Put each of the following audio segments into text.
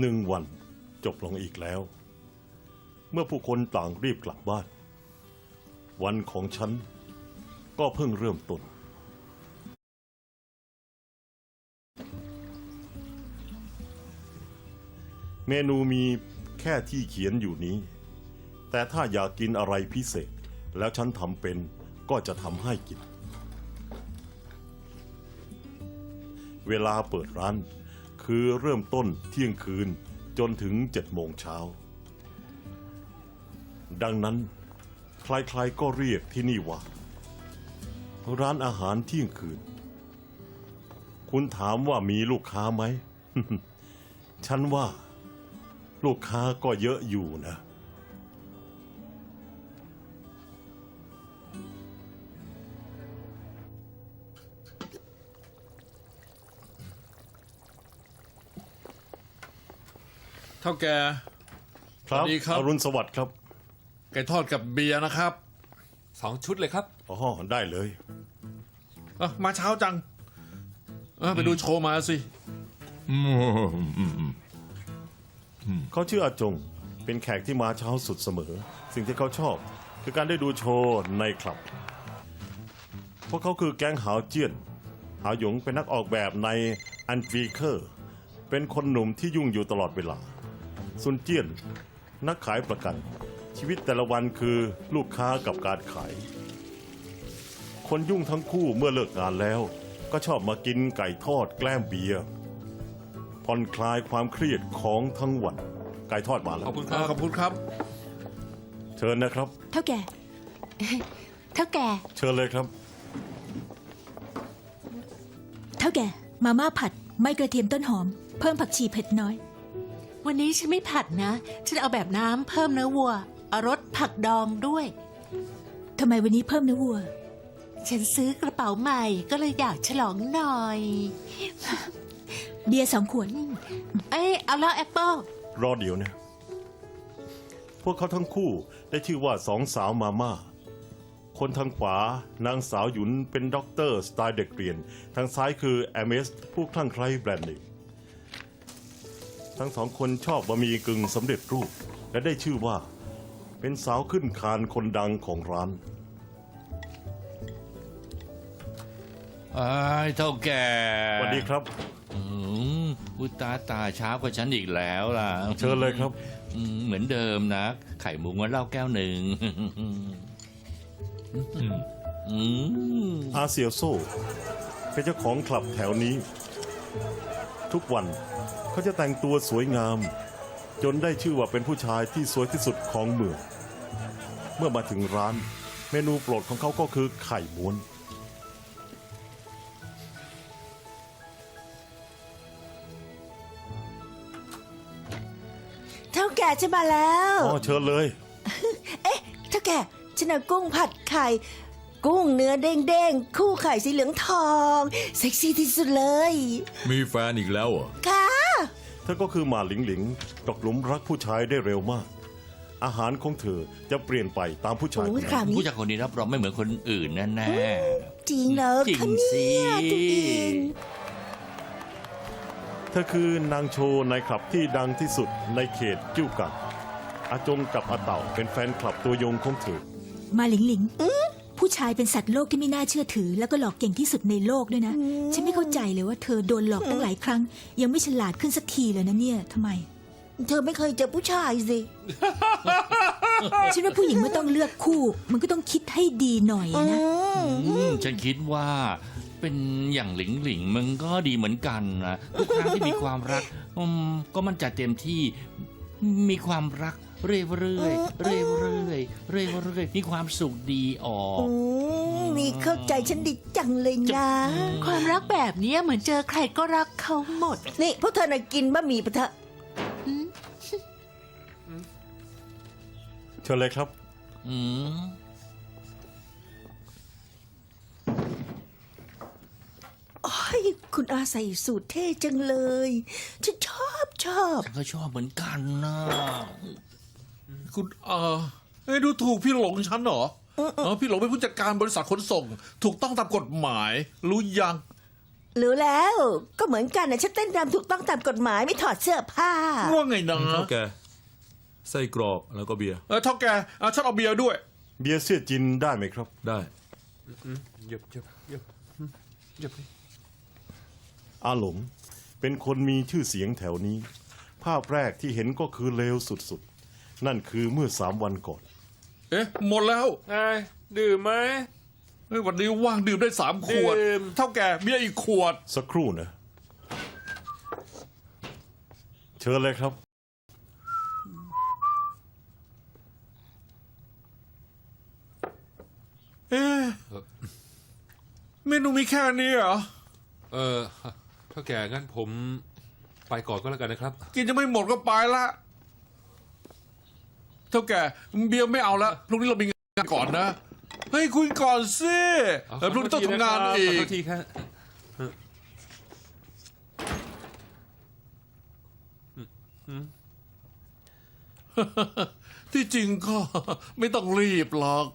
หนึ่งวันจบลงอีกแล้ว เมื่อผู้คนต่างรีบกลับบ้าน วันของฉันก็เพิ่งเริ่มต้น เมนูมีแค่ที่เขียนอยู่นี้ แต่ถ้าอยากกินอะไรพิเศษ แล้วฉันทำเป็นก็จะทำให้กิน เวลาเปิดร้าน คือเริ่มต้นเที่ยงคืนจนถึงเจ็ดโมงเช้า ดังนั้น ใครๆก็เรียกที่นี่ว่า ร้านอาหารเที่ยงคืน คุณถามว่ามีลูกค้าไหม ฉันว่า ลูกค้าก็เยอะอยู่นะ เท่าแกครับสวัสดีครับ อรุณสวัสดิ์ครับไก่ทอดกับเบียร์นะครับสองชุดเลยครับ อ๋อได้เลยอะมาเช้าจังอะไปดูโชว์มาสิ เขาชื่ออาจง เป็นแขกที่มาเช้าสุดเสมอ สิ่งที่เขาชอบ คือการได้ดูโชว์ในคลับ เพราะเขาคือแก๊งหาวเจี้ยน หาวหยงเป็นนักออกแบบในอันฟีเคอร์ เป็นคนหนุ่มที่ยุ่งอยู่ตลอดเวลา ซุนเจี้ยน นักขายประกัน ชีวิตแต่ละวันคือลูกค้ากับการขาย คนยุ่งทั้งคู่เมื่อเลิกงานแล้ว ก็ชอบมากินไก่ทอดแกล้มเบียร์ผ่อนคลายความเครียดของทั้งวัน ไก่ทอดมาแล้ขอวบคุณคอะรับขอบคุณครับ เชิญนะครับ เท่าแก่ เท่าแก่ เชิญเลยครับ เท่าแก่ มาม่าผัด ไม่กระเทียมต้นหอม เพิ่มผักชีเผ็ดน้อย วันนี้ฉันไม่ผัดนะ ฉันเอาแบบน้ำเพิ่มเนื้อวัวเอารสผักดองด้วย ทำไมวันนี้เพิ่มเนื้อวัว ฉันซื้อกระเป๋าใหม่ก็เลยอยากฉลองหน่อย เบียร์สองขวด เอ้ยเอาแล้วแอปเปิลรอเดี๋ยวนะ พวกเขาทั้งคู่ได้ชื่อว่าสองสาวมาม่า คนทางขวานางสาวหยุนเป็นด็อกเตอร์สไตล์เด็กเรียน ทางซ้ายคือแอมเมสผู้คลั่งไคล้แบรนด์เนม ทั้งสองคนชอบบะหมี่กึ่งสำเร็จรูป และได้ชื่อว่า เป็นสาวขึ้นคานคนดังของร้าน ไอ้ยเท่าแก่สวัสดีครับ อืมอุยตายตายช้ากว่าฉันอีกแล้วล่ะเชิญเลยครับ อืมเหมือนเดิมนะ ไข่มุกมันเหล้าแก้วหนึ่งอืมอาเซียโซเป็นเจ้าของคลับแถวนี้ ทุกวัน เขาจะแต่งตัวสวยงาม จนได้ชื่อว่าเป็นผู้ชายที่สวยที่สุดของเมือง เมื่อมาถึงร้าน เมนูโปรดของเขาก็คือไข่ม้วน เท่าแก่จะมาแล้ว อ๋อเชิญเลย เอ๊ะ เท่าแก่ฉันเอากุ้งผัดไข่ กุ้งเนื้อเด้งๆ คู่ไข่สีเหลืองทองเซ็กซี่ที่สุดเลย มีแฟนอีกแล้วเหรอค่ะ เธอก็คือหมาหลิงหลิงตกหลุมรักผู้ชายได้เร็วมาก อาหารของเธอจะเปลี่ยนไปตามผู้ชายโอ้คยนครานั้วนนี้ผู้จักคนนี้รับรองไม่เหมือนคนอื่นแน่จริงเหรอจริงคะเนี่ยสิตัวเองเธอคือนางโชว์ในคลับที่ดังที่สุดในเขตจิ้วกังอาจงกับอาเต่าเป็นแฟนคลับตัวยงของเธอ มาหลิงหลิง ผู้ชายเป็นสัตว์โลกที่ไม่น่าเชื่อถือ แล้วก็หลอกเก่งที่สุดในโลกด้วยนะ ฉันไม่เข้าใจเลยว่าเธอโดนหลอกตั้งหลายครั้ง ยังไม่ฉลาดขึ้นสักทีเลยนะเนี่ยทำไม เธอไม่เคยเจอผู้ชายสิ ฉันว่าผู้หญิงไม่ต้องเลือกคู่ มันก็ต้องคิดให้ดีหน่อยนะๆอืมฉันคิดว่าเป็นอย่างหลิงหลิงมันก็ดีเหมือนกันนะทุกครั้งที่มีความรักอืมก็มันจัดเต็มที่มีความรัก เรื่อยๆเรื่อยๆเรื่อยๆเรื่อยๆมีความสุขดีออกอืมนี่เข้าใจฉันดีจังเลยนะ ความรักแบบเนี้ยเหมือนเจอใครก็รักเขาหมด นี่พวกเธอน่ะกินบะหมี่ปะทะเชิญเลยครับ อืมโอ้ยคุณอาใส่สูตรเท่จังเลย ฉันชอบชอบฉันก็ชอบเหมือนกันนะ คุณเออเอ้ยดูถูกพี่หลงฉันเหรอเออพี่หลงเป็นผู้จัดการบริษัทขนส่ง ถูกต้องตามกฎหมาย รู้ยัง รู้แล้วก็เหมือนกันนะฉันเต้นรำถูกต้องตามกฎหมายไม่ถอดเสื้อผ้า ว่าไงนะเท่าแกไส้กรอกแล้วก็เบียร์เออเท่าแกเอาฉันเอาเบียร์ด้วย เบียร์เสียจินได้ไหมครับ ได้หยบหยบหยบหยบอาหลงเป็นคนมีชื่อเสียงแถวนี้ ภาพแรกที่เห็นก็คือเลวสุดๆ นั่นคือเมื่อสามวันก่อน เอ๊ะ หมดแล้วไงดื่มไหมเฮ้ยวันนี้ว่างดื่มได้สามขวด ดื่ม เท่าแกเบียร์อีกขวด สักครู่นะ เชิญเลยครับ เอ๊ะเมนูมีแค่นี้เหรอ เออถ้าแก่งั้นผมไปก่อนก็แล้วกันนะครับ กินจะไม่หมดก็ไปละ เท่าแกเบียร์ไม่เอาละพรุ่งนี้เรามีงานก่อนนะเฮ้ยคุยก่อนสิเออพรุ่งนี้ต้องทำงานอีขอโทกษทีครับที่จริงก็ไม่ต้องรีบหรอก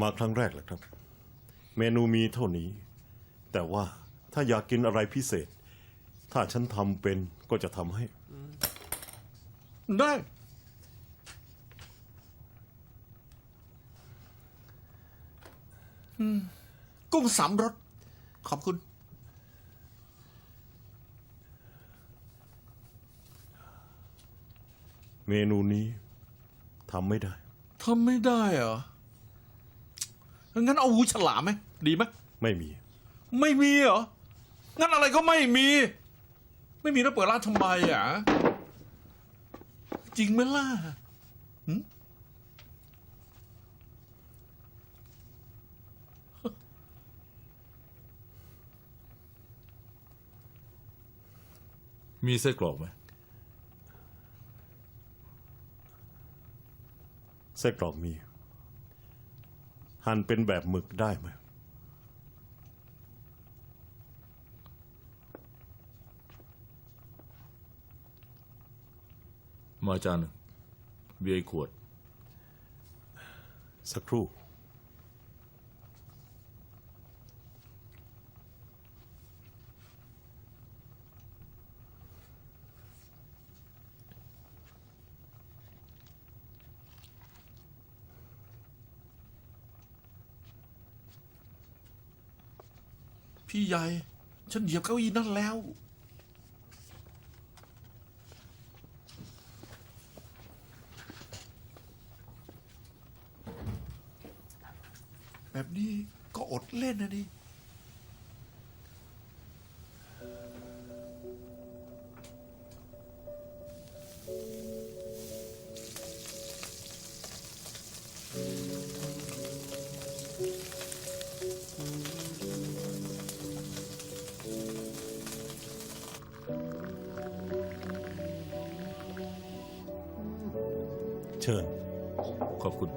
มาครั้งแรกแหละครับ เมนูมีเท่านี้ แต่ว่าถ้าอยากกินอะไรพิเศษ ถ้าฉันทำเป็นก็จะทำให้ ได้อืมกุ้งสามรส ขอบคุณ เมนูนี้ทำไม่ได้ ทำไม่ได้เหรอ งั้นเอาหูฉลามไหม ดีไหม ไม่มี ไม่มีเหรอ งั้นอะไรก็ไม่มี ไม่มีแล้วเปิดร้านทำไมอะ จริงไหมล่ะหึมีไส้กรอกไหมไส้กรอกมี หั่นเป็นแบบหมึกได้ไหม มาจานหนึ่งเบียร์อีกขวด สักครู่ พี่ใหญ่ ฉันเหยียบเก้าอี้นั่นแล้ว แบบนี้ ก็อดเล่นนะดิเชิญขอบคุณ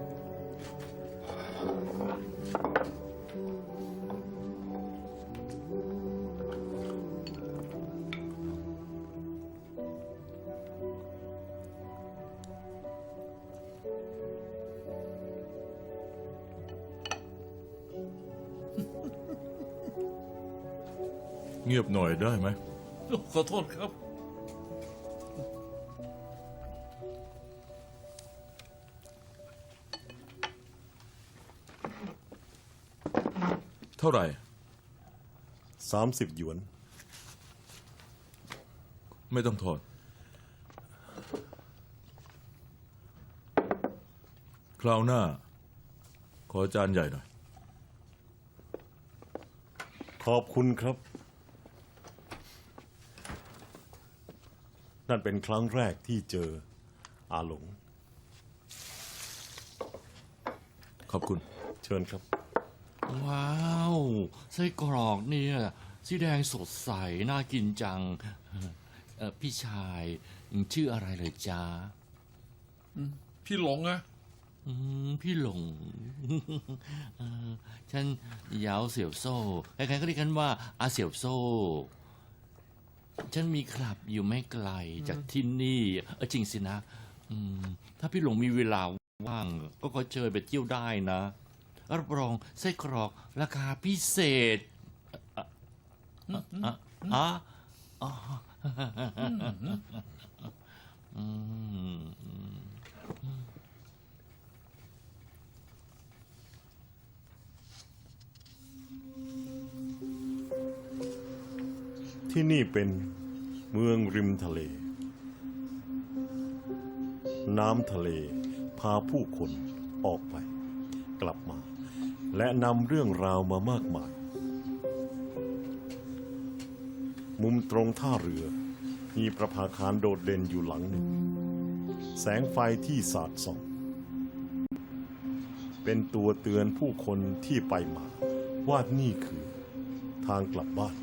งียบหน่อยได้ไหม ขอโทษครับ เท่าไหร่ 30 หยวน ไม่ต้องทอนคราวหน้า ขอจานใหญ่หน่อย ขอบคุณครับ นั่นเป็นครั้งแรกที่เจออาหลง ขอบคุณ 아, เชิญครับ ว้าวไส้กรอกเนี่ยสีแดงสดใส น่ากินจังเอ่อพี่ชายชื่ออะไรเลยจ้าพี่หลงอะอืมพี่หลงเอ่อฉันเหยาวเสี่ยวโซ่ใครๆก็เรียกกันว่าอาเสี่ยวโซ่ ฉันมีคลับอยู่ไม่ไกลจากที่นี่เออจริงสินะ อืม ถ้าพี่หลงมีเวลาว่าง ก็ขอเชิญไปเที่ยวได้นะรับรองไส้กรอกราคาพิเศษอะอะอะอะอืม ที่นี่เป็นเมืองริมทะเล น้ำทะเลพาผู้คนออกไป กลับมา และนำเรื่องราวมามากมาย มุมตรงท่าเรือมีประภาคารโดดเด่นอยู่หลังหนึ่ง แสงไฟที่สาดส่อง เป็นตัวเตือนผู้คนที่ไปมาว่านี่คือทางกลับบ้าน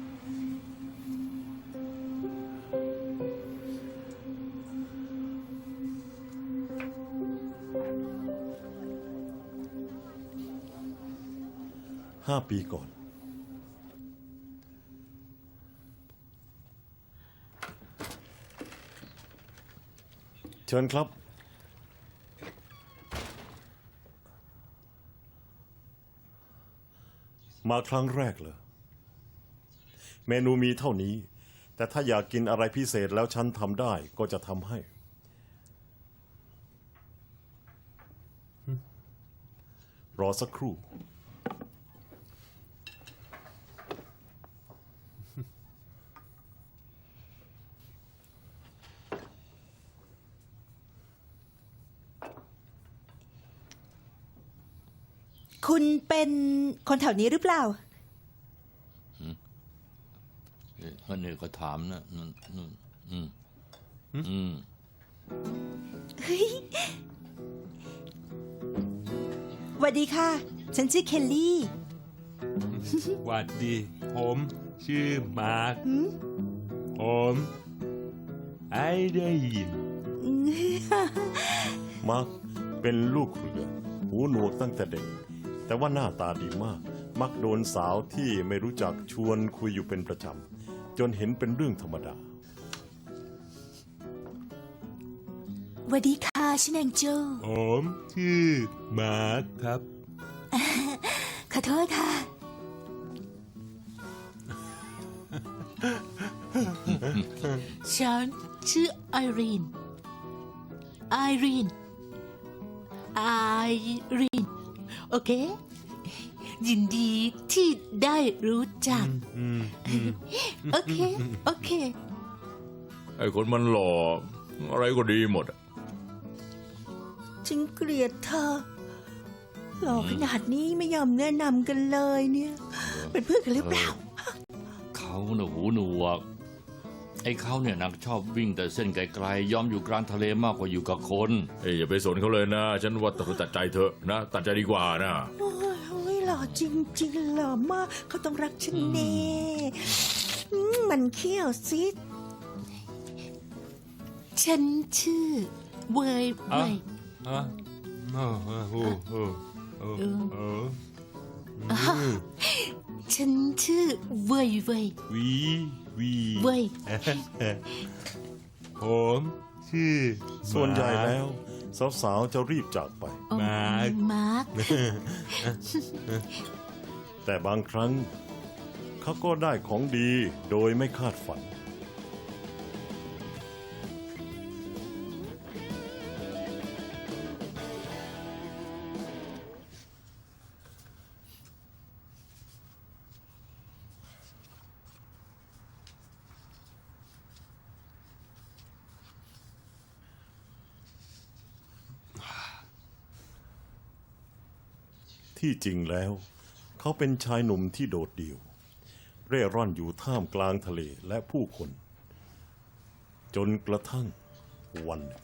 ปีก่อน เชิญครับ มาครั้งแรกเลยเมนูมีเท่านี้ แต่ถ้าอยากกินอะไรพิเศษแล้วฉันทำได้ก็จะทำให้รอสักครู่ คุณเป็นคนแถวนี้หรือเปล่าอันนี้ก็ถามนะอืมอืมอืมอืมสวัสดีค่ะ ฉันชื่อเคลลี่หวัดดี ผมชื่อมาร์คผมไอ้ได้ยิน มาร์คเป็นลูกเรือหูหนวกตั้งแต่เด็ก แต่ว่าหน้าตาดีมาก มักโดนสาวที่ไม่รู้จักชวนคุยอยู่เป็นประจำ จนเห็นเป็นเรื่องธรรมดา สวัสดีค่ะชินแองเจลผมชื่อมาร์คครับ ขอโทษค่ะ ฉันชื่อไอรีน ไอรีน ไอรีน โอเค ยินดีที่ได้รู้จักโอเค โอเค ไอ้คนมันหล่อ อะไรก็ดีหมดอะฉันเกลียดเธอ หล่อขนาดนี้ไม่ยอมแนะนำกันเลยเนี่ย เป็นเพื่อนกันหรือเปล่า เขาเน่ะหูหนวก ไอ้เขาเนี่ยนักชอบวิ่งแต่เส้นไกลๆยอมอยู่กลางทะเลมากกว่าอยู่กับคน เอ้ยอย่าไปสนเขาเลยนะ ฉันว่าเธอตัดใจเถอะนะ ตัดใจดีกว่านะ โอ้ยโอ้ยหล่อจริงๆหล่อมากเขาต้องรักฉันแน่อืมมันเขี้ยวซิฉันชื่อเวยเวยอะโอ้โหโอ้โหโอ้โหฉันชื่อเวยเวยวี วีเวยผมชื่อส่วนใหญ่แล้ว สาวๆจะรีบจากไป มาร์คมาร์คแต่บางครั้งเขาก็ได้ของดีโดยไม่คาดฝัน ที่จริงแล้ว เขาเป็นชายหนุ่มที่โดดเดี่ยว เร่ร่อนอยู่ท่ามกลางทะเลและผู้คน จนกระทั่งวันหนึ่ง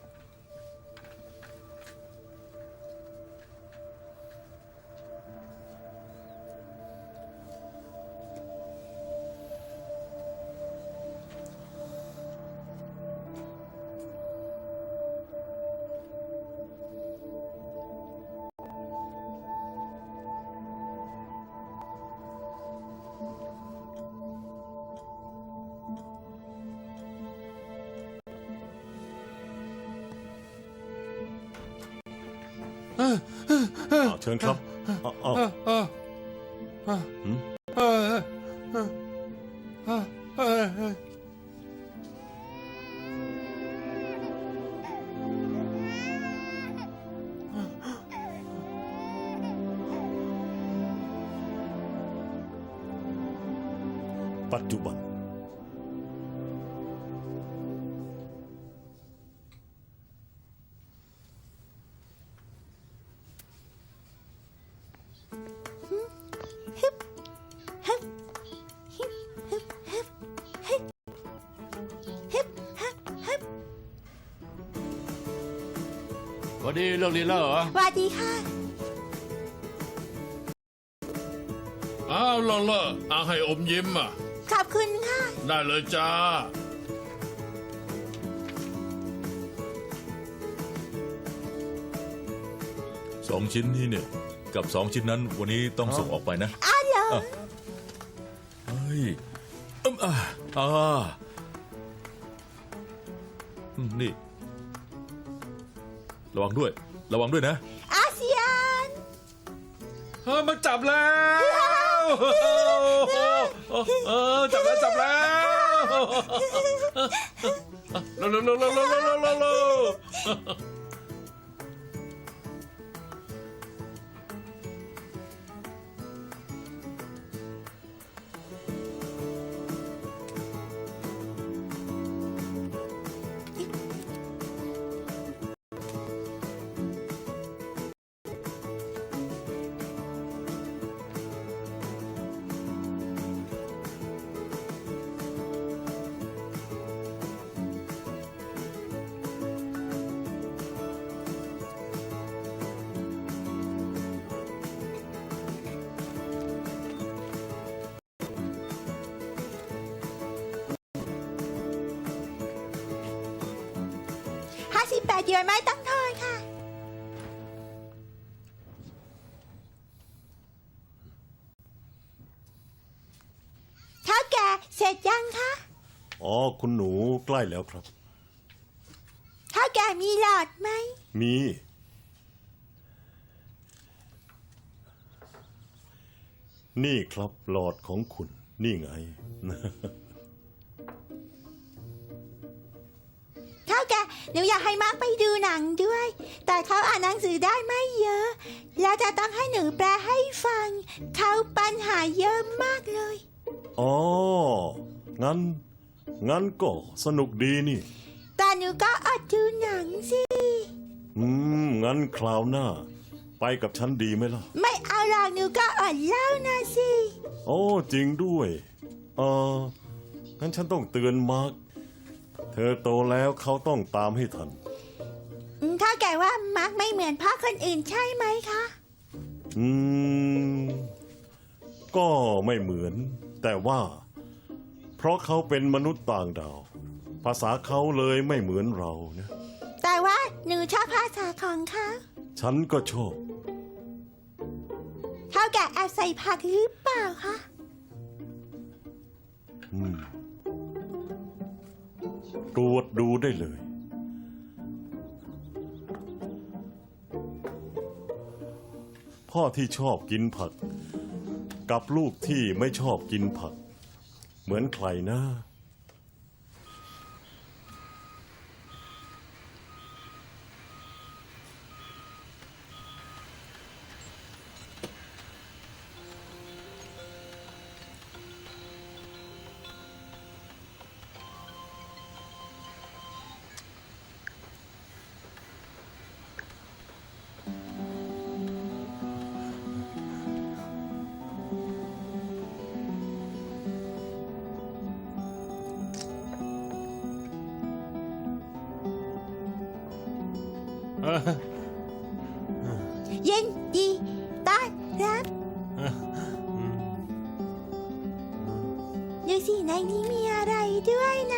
아, 트랭클럽? 아, 아. 응? 박두번 เลิกเรียนแล้วเหรอสวัสดีค่ะ อ้าวเลอะเลอะอาให้อมยิ้มอะ ขอบคุณค่ะ ได้เลยจ้า สองชิ้นนี้เนี่ย กับสองชิ้นนั้นวันนี้ต้องส่งออกไปนะอ้าวเหรอเฮ้ยอืมอ่าอ่าอืมนี่ ระวังด้วย ระวังด้วยนะ อาเซียน เออมาจับแล้วเออจับแล้วจับแล้วเร็วเร็วเร็วเร็วเร็วเร็ว เยือนไม่ตั้งทอนค่ะ เท่าแก่เสร็จยังคะอ๋อ คุณหนูใกล้แล้วครับ เท่าแก่มีหลอดไหม มี นี่ครับหลอดของคุณ นี่ไง เท่าแก่หนูอยากให้มาร์คไปดูหนังด้วย แต่เขาอ่านหนังสือได้ไม่เยอะ แล้วจะต้องให้หนูแปลให้ฟัง เขาปัญหาเยอะมากเลย อ๋อ งั้น งั้นก็สนุกดีนี่ แต่หนูก็อดดูหนังสิ อืม งั้นคราวหน้า ไปกับฉันดีไหมล่ะ ไม่เอาหรอกหนูก็อดเหล่านะสิ โอ้ จริงด้วย เอองั้นฉันต้องเตือนมาร์คเธอโตแล้วเขาต้องตามให้ทัน อืมถ้าแกว่ามาร์คไม่เหมือนพ่อคนอื่นใช่ไหมคะ อืม ก็ไม่เหมือน แต่ว่า เพราะเขาเป็นมนุษย์ต่างดาว ภาษาเขาเลยไม่เหมือนเรานะ แต่ว่าหนูชอบภาษาของเขาฉันก็ชอบเท่าแกแอบใส่ผักหรือเปล่าคะ อืม ตรวจดูได้เลย พ่อที่ชอบกินผัก กับลูกที่ไม่ชอบกินผัก เหมือนใครนะ เย็นดีต้อนรับดูสิในนี้มีอะไรด้วยนะ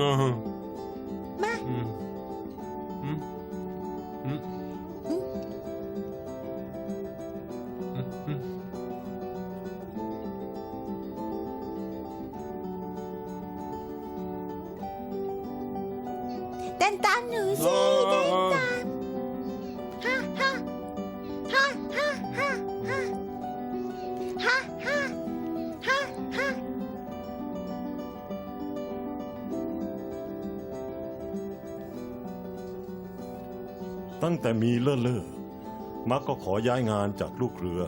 Uh huh. แต่มีเลื่อเลื่อมักก็ขอย้ายงานจากลูกเรือ